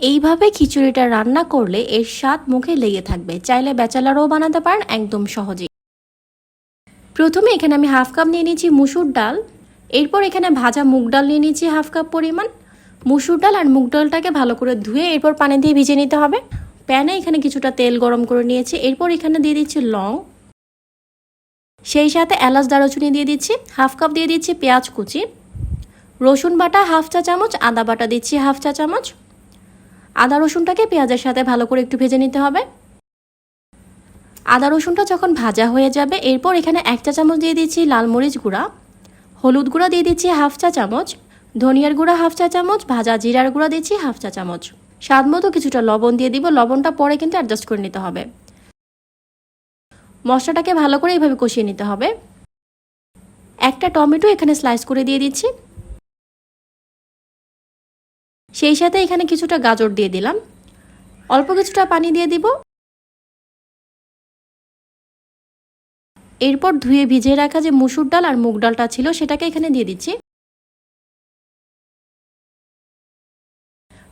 এইভাবে খিচুড়িটা রান্না করলে এর স্বাদ মুখে লেগে থাকবে। চাইলে ব্যাচেলারও বানাতে পারেন একদম সহজেই। প্রথমে এখানে আমি হাফ কাপ নিয়ে নিয়েছি মুসুর ডাল। এরপর এখানে ভাজা মুগ ডাল নিয়ে নিয়েছি হাফ কাপ পরিমাণ। মুসুর ডাল আর মুগ ডালটাকে ভালো করে ধুয়ে এরপর পানি দিয়ে ভিজে নিতে হবে। প্যানে এখানে কিছুটা তেল গরম করে নিয়েছি। এরপর এখানে দিয়ে দিচ্ছি লং। সেই সাথে এলাচ দারুচিনি দিয়ে দিচ্ছি। হাফ কাপ দিয়ে দিচ্ছি পেঁয়াজ কুচি। রসুন বাটা হাফ চা চামচ, আদা বাটা দিচ্ছি হাফ চা চামচ। আদা রসুনটাকে পেঁয়াজের সাথে ভালো করে একটু ভেজে নিতে হবে। আদা রসুনটা যখন ভাজা হয়ে যাবে, এরপর এখানে এক চা চামচ দিয়ে দিচ্ছি লাল মরিচ গুঁড়া, হলুদ গুঁড়া দিয়ে দিচ্ছি হাফ চা চামচ, ধনিয়ার গুঁড়া হাফ চা চামচ, ভাজা জিরার গুঁড়া দিচ্ছি হাফ চা চামচ। স্বাদ মতো কিছুটা লবণ দিয়ে দিব, লবণটা পরে কিন্তু অ্যাডজাস্ট করে নিতে হবে। মশলাটাকে ভালো করে এইভাবে কষিয়ে নিতে হবে। একটা টমেটো এখানে স্লাইস করে দিয়ে দিচ্ছি। সেই সাথে এখানে কিছুটা গাজর দিয়ে দিলাম। অল্প কিছুটা পানি দিয়ে দিব। এরপর ধুয়ে ভিজিয়ে রাখা যে মুসুর ডাল আর মুগ ডালটা ছিল, সেটাকে এখানে দিয়ে দিচ্ছি।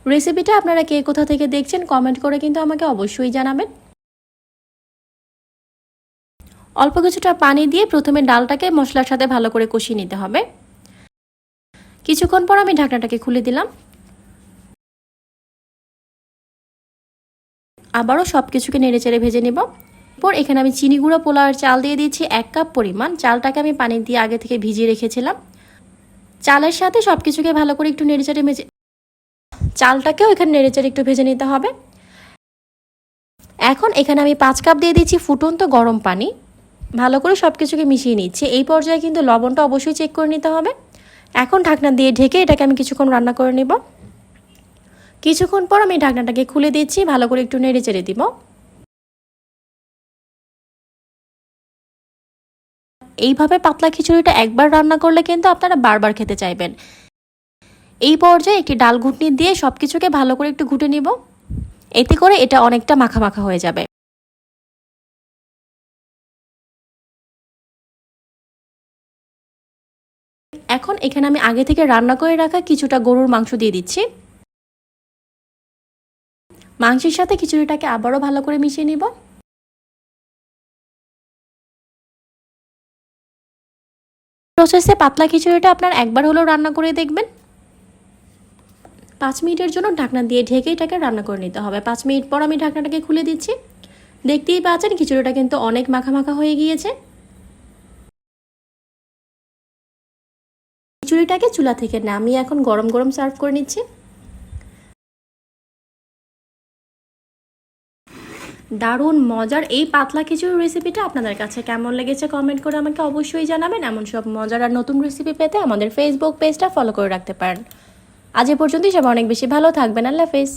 রেসিপিটা আপনারা কে কোথা থেকে দেখছেন, কমেন্ট করে কিন্তু আমাকে অবশ্যই জানাবেন। অল্প কিছুটা পানি দিয়ে প্রথমে ডালটাকে মশলার সাথে ভালো করে কষিয়ে নিতে হবে। কিছুক্ষণ পর আমি ঢাকনাটাকে খুলে দিলাম। আবারও সব কিছুকে নেড়ে চেড়ে ভেজে নেব। এরপর এখানে আমি চিনি গুঁড়ো, পোলাওয়ের চাল দিয়ে দিয়েছি এক কাপ পরিমাণ। চালটাকে আমি পানি দিয়ে আগে থেকে ভিজিয়ে রেখেছিলাম। চালের সাথে সব কিছুকে ভালো করে একটু নেড়ে চেড়ে ভেজে চালটাকেও এখানে নেড়ে চেড়ে একটু ভেজে নিতে হবে। এখন এখানে আমি পাঁচ কাপ দিয়ে দিচ্ছি ফুটন্ত গরম পানি। ভালো করে সব কিছুকে মিশিয়ে নিচ্ছি। এই পর্যায়ে কিন্তু লবণটা অবশ্যই চেক করে নিতে হবে। এখন ঢাকনা দিয়ে ঢেকে এটাকে আমি কিছুক্ষণ রান্না করে নেব। কিছুক্ষণ পর আমি ঢাকনাটাকে খুলে দিচ্ছি, ভালো করে একটু নেড়ে চেড়ে দিব। এইভাবে পাতলা খিচুড়িটা একবার রান্না করলে কিন্তু আপনারা বারবার খেতে চাইবেন। এই পর্যায়ে একটি ডাল ঘুটনি দিয়ে সব কিছুকে ভালো করে একটু ঘুটে নিব। এতে করে এটা অনেকটা মাখা মাখা হয়ে যাবে। এখন এখানে আমি আগে থেকে রান্না করে রাখা কিছুটা গরুর মাংস দিয়ে দিচ্ছি। মাংসের সাথে খিচুড়িটাকে আবারও ভালো করে মিশিয়ে নিব। প্রসেসে পাতলা খিচুড়িটা আপনার একবার হলেও রান্না করে দেখবেন। পাঁচ মিনিটের জন্য ঢাকনা দিয়ে ঢেকে এটাকে রান্না করে নিতে হবে। পাঁচ মিনিট পর আমি ঢাকনাটাকে খুলে দিচ্ছি। দেখতেই পাচ্ছেন খিচুড়িটা কিন্তু অনেক মাখা মাখা হয়ে গিয়েছে। খিচুড়িটাকে চুলা থেকে নামিয়ে এখন গরম গরম সার্ভ করে নিচ্ছি। দারুণ মজার এই পাতলা খিচুড়ির রেসিপিটা আপনাদের কাছে কেমন লেগেছে কমেন্ট করে আমাকে অবশ্যই জানাবেন। এমন সব মজার আর নতুন রেসিপি পেতে আমাদের ফেসবুক পেজটা ফলো করে রাখতে পারেন। আজ এ পর্যন্তই সব অনেক বেশি ভালো থাকবেন। আল্লাহ হাফেজ।